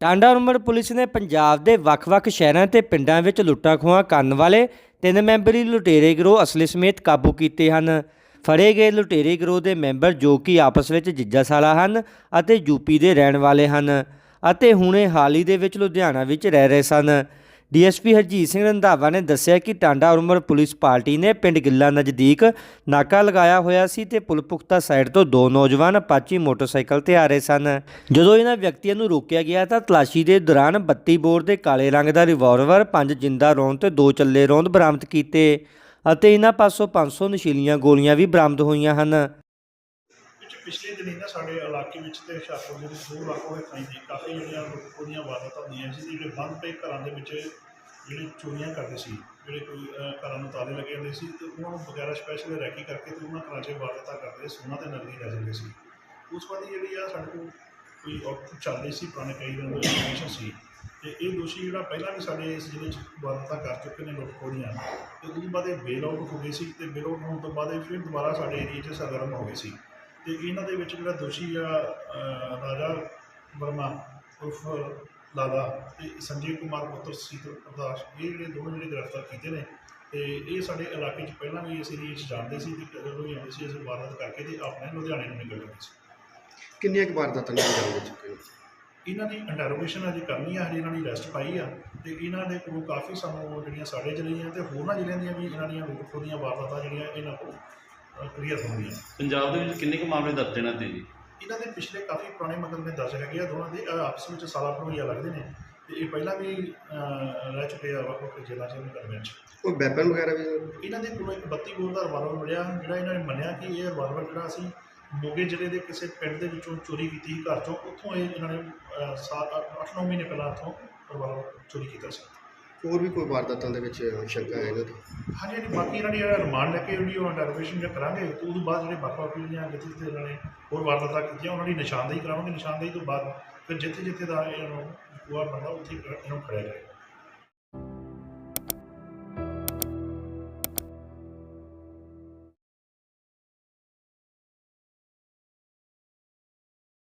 ਟਾਂਡਾ ਉਮਰ ਪੁਲਿਸ ਨੇ ਪੰਜਾਬ ਦੇ ਵੱਖ-ਵੱਖ ਸ਼ਹਿਰਾਂ ਤੇ ਪਿੰਡਾਂ ਵਿੱਚ ਲੁੱਟਾਂ ਖੋਹਾਂ ਕਰਨ ਵਾਲੇ ਤਿੰਨ ਮੈਂਬਰੀ ਲੁਟੇਰੇ ਗਿਰੋਹ ਅਸਲੇ ਸਮੇਤ ਕਾਬੂ ਕੀਤੇ ਹਨ। ਫੜੇ ਗਏ ਲੁਟੇਰੇ ਗਿਰੋਹ ਦੇ ਮੈਂਬਰ ਜੋ ਕਿ ਆਪਸ ਵਿੱਚ ਜਿੱਜਾਸਾਲਾ ਹਨ ਅਤੇ ਯੂਪੀ ਦੇ ਰਹਿਣ ਵਾਲੇ ਹਨ ਅਤੇ ਹੁਣੇ ਹਾਲ ਹੀ ਦੇ ਵਿੱਚ ਲੁਧਿਆਣਾ ਵਿੱਚ ਰਹਿ ਰਹੇ ਸਨ। ਡੀਐਸਪੀ ਹਰਜੀਤ ਸਿੰਘ ਰੰਧਾਵਾ ਨੇ ਦੱਸਿਆ ਕਿ ਟਾਂਡਾ ਉਮਰ ਪੁਲਿਸ ਪਾਰਟੀ ਨੇ ਪਿੰਡ ਗਿੱਲਾ ਨਜ਼ਦੀਕ ਨਾਕਾ ਲਗਾਇਆ ਹੋਇਆ ਸੀ ਤੇ ਪੁਲ ਪੁਖਤਾ ਸਾਈਡ ਤੋਂ ਦੋ ਨੌਜਵਾਨ ਅਪਾਚੀ ਮੋਟਰਸਾਈਕਲ ਤੇ ਆ ਰਹੇ ਸਨ। ਜਦੋਂ ਇਹਨਾਂ ਵਿਅਕਤੀਆਂ ਨੂੰ ਰੋਕਿਆ ਗਿਆ ਤਾਂ ਤਲਾਸ਼ੀ ਦੇ ਦੌਰਾਨ 32 ਬੋਰ ਦੇ ਕਾਲੇ ਰੰਗ ਦਾ ਰਿਵਾਲਵਰ, ਪੰਜ ਜਿੰਦਾ ਰੌਂਦ ਤੇ ਦੋ ਚੱਲੇ ਰੌਂਦ ਬਰਾਮਦ ਕੀਤੇ ਅਤੇ ਇਹਨਾਂ ਪਾਸੋਂ 500 ਨਸ਼ੀਲੀਆਂ ਗੋਲੀਆਂ ਵੀ ਬਰਾਮਦ ਹੋਈਆਂ ਹਨ। ਪਿਛਲੇ ਦਿਨੀ ਨਾ ਸਾਡੇ ਇਲਾਕੇ ਵਿੱਚ ਤੇ ਹੁਸ਼ਿਆਰਪੁਰ ਦੇ ਦੂਰ ਦੋ ਇਲਾਕੋਂ ਦੇ ਥਾਈਂ ਤੇ ਕਾਫੀ ਜਿਹੜੀਆਂ ਉਹਦੀਆਂ ਵਾਰਦਾਤਾਂ ਹੁੰਦੀਆਂ ਸੀ, ਜਿਹੜੇ ਬੰਦ ਪਏ ਘਰਾਂ ਦੇ ਵਿੱਚ ਜਿਹੜੇ ਚੋਰੀਆਂ ਕਰਦੇ ਸੀ, ਜਿਹੜੇ ਕੋਈ ਘਰਾਂ ਨੂੰ ਤਾਲੇ ਲੱਗੇ ਹੁੰਦੇ ਸੀ ਤੇ ਉਹਨਾਂ ਨੂੰ ਵਗੈਰਾ ਸਪੈਸ਼ਲ ਰੈਕੀ ਕਰਕੇ ਤੇ ਉਹਨਾਂ ਘਰਾਂ 'ਚ ਵਾਰਦਾਤਾਂ ਕਰਦੇ ਸੋਨਾ ਤੇ ਨਗਦੀ ਲੈ ਜਾਂਦੇ ਸੀ। ਉਸ ਵਾਰੀ ਜਿਹੜੀ ਆ ਸਾਡੇ ਕੋਲ ਕੋਈ ਆਊਟਪੁੱਟ ਚੱਲਦੀ ਸੀ, ਪੁਰਾਣੇ ਕਈ ਦਿਨ ਦੀ ਇਨਫੋਰਮੇਸ਼ਨ ਸੀ ਤੇ ਇਹ ਦੋਸ਼ੀ ਜਿਹੜਾ ਪਹਿਲਾਂ ਵੀ ਸਾਡੇ ਇਸ ਜ਼ਿਲ੍ਹੇ 'ਚ ਵਾਰਦਾਤਾਂ ਕਰ ਚੁੱਕੇ ਨੇ ਲੁੱਟ ਖੋਹਦੀਆਂ ਤੇ ਉਹਦੇ ਬਾਅਦ ਇਹ ਬੇਲ ਆਊਟ ਹੋ ਗਏ ਸੀ ਤੇ ਬੇਲ ਆਊਟ ਹੋਣ ਤੋਂ ਬਾਅਦ ਇਹ ਫਿਰ ਦੁਬਾਰਾ ਸਾਡੇ ਏਰੀਏ 'ਚ ਸਰਗਰਮ ਹੋ ਗਏ ਸੀ। ਤੇ ਇਹਨਾਂ ਦੇ ਵਿੱਚ ਜਿਹੜਾ ਦੋਸ਼ੀ ਆ ਅਹ, ਰਾਜਾ ਵਰਮਾ ਉਰਫ ਲਾਲਾ ਤੇ ਸੰਜੇ ਕੁਮਾਰ ਪੁੱਤਰ ਸੀਤਲ ਪ੍ਰਕਾਸ਼ ਇਹ ਜਿਹੜੇ ਦੋਵੇਂ ਜਿਹੜੇ ਗ੍ਰਿਫਤਾਰ ਕੀਤੇ ਨੇ ਤੇ ਇਹ ਸਾਡੇ ਇਲਾਕੇ 'ਚ ਪਹਿਲਾਂ ਵੀ ਏਰੀਏ 'ਚ ਜਾਣਦੇ ਸੀ ਤੇ ਜਦੋਂ ਵੀ ਆਉਂਦੇ ਸੀ ਅਸੀਂ ਵਾਰਦਾਤ ਕਰਕੇ ਤੇ ਆਪਣੇ ਲੁਧਿਆਣੇ ਨੂੰ ਨਿਕਲ ਜਾਂਦੇ ਸੀ। ਕਿੰਨੀਆਂ ਕੁ ਵਾਰਦਾਤਾਂ ਨੂੰ ਅੰਜਾਮ ਦੇ ਚੁੱਕੇ ਨੇ ਇਹਨਾਂ ਦੀ ਇੰਟਰੋਗੇਸ਼ਨ ਅਜੇ ਕਰਨੀ ਆ ਹਜੇ ਇਹਨਾਂ ਦੀ ਅਰੈਸਟ ਪਾਈ ਆ ਤੇ ਇਹਨਾਂ ਦੇ ਕੋਲ ਕਾਫੀ ਸਾਨੂੰ ਜਿਹੜੀਆਂ ਸਾਡੇ ਜ਼ਿਲ੍ਹੇ ਦੀਆਂ ਤੇ ਹੋਰਨਾਂ ਜ਼ਿਲ੍ਹਿਆਂ ਦੀਆਂ ਵੀ ਇਹਨਾਂ ਦੀਆਂ ਲੁੱਟ ਖੋਹ ਦੀਆਂ ਵਾਰਦਾਤਾਂ ਜਿਹੜੀਆਂ ਇਹਨਾਂ ਕੋਲ ਕਲੀਅਰ ਹੋਣਗੀਆਂ ਪੰਜਾਬ ਦੇ ਵਿੱਚ ਕਿੰਨੇ ਕੁ ਮਾਮਲੇ ਦਰਜ ਇਹਨਾਂ ਤੇ ਜੀ? ਇਹਨਾਂ ਦੇ ਪਿਛਲੇ ਕਾਫੀ ਪੁਰਾਣੇ ਮੁਕੱਦਮੇ ਦਰਜ ਹੈਗੇ ਆ ਦੋਨਾਂ ਦੇ ਅਹ ਆਪਸ ਵਿੱਚ ਸਾਲਾ ਭਣੋਈਆ ਲੱਗਦੇ ਨੇ। ਤੇ ਇਹ ਪਹਿਲਾਂ ਵੀ ਅਹ, ਰਹਿ ਚੁੱਕੇ ਆ ਵੱਖ ਵੱਖ ਜੇਲ੍ਹਾਂ 'ਚ ਮੁਕੱਦਮਿਆਂ 'ਚ। ਕੋਈ ਵੈਪਨ ਵਗੈਰਾ ਵੀ ਇਹਨਾਂ ਦੇ ਕੋਲੋਂ ਇੱਕ 32 ਬੋਰ ਦਾ ਰਿਵਾਲਵਰ ਮਿਲਿਆ ਜਿਹੜਾ ਇਹਨਾਂ ਨੇ ਮੰਨਿਆ ਕਿ ਇਹ ਰਿਵਾਲਵਰ ਜਿਹੜਾ ਅਸੀਂ ਮੋਗੇ ਜ਼ਿਲ੍ਹੇ ਦੇ ਕਿਸੇ ਪਿੰਡ ਦੇ ਵਿੱਚੋਂ ਚੋਰੀ ਕੀਤੀ ਸੀ ਘਰ ਚੋਂ। ਉੱਥੋਂ ਇਹ ਇਹਨਾਂ ਨੇ 8-9 ਮਹੀਨੇ ਪਹਿਲਾਂ ਉੱਥੋਂ ਰਿਵਾਲਵਰ ਚੋਰੀ ਕੀਤਾ ਸੀ। ਹੋਰ ਵੀ ਕੋਈ ਵਾਰਦਾਤਾਂ ਦੇ ਵਿੱਚ ਸ਼ੰਕਾ ਹੈ ਇਹਨਾਂ ਦੀ ਹਾਂਜੀ ਹਾਂਜੀ, ਬਾਕੀ ਇਹਨਾਂ ਦੀ ਜਿਹੜਾ ਰਿਮਾਂਡ ਲੈ ਕੇ ਜਿਹੜੀ ਉਹ ਇੰਟਰੋਗੇਸ਼ਨ ਜਾਂ ਕਰਾਂਗੇ, ਤੇ ਤੋਂ ਬਾਅਦ ਜਿਹੜੇ ਵੱਖ ਵੱਖ ਜਿਹੜੀਆਂ ਜਿੱਥੇ ਜਿੱਥੇ ਇਹਨਾਂ ਨੇ ਹੋਰ ਵਾਰਦਾਤਾਂ ਕੀਤੀਆਂ, ਉਹਨਾਂ ਦੀ ਨਿਸ਼ਾਨਦੇਹੀ ਕਰਾਵਾਂਗੇ, ਨਿਸ਼ਾਨਦੇਹੀ ਤੋਂ ਬਾਅਦ ਫਿਰ ਜਿੱਥੇ ਜਿੱਥੇ ਦਾ ਇਹਨਾਂ ਨੂੰ ਉਹ ਬੰਦਾ ਉੱਥੇ ਇਹਨਾਂ ਨੂੰ ਫੜਿਆ ਜਾਏਗਾ।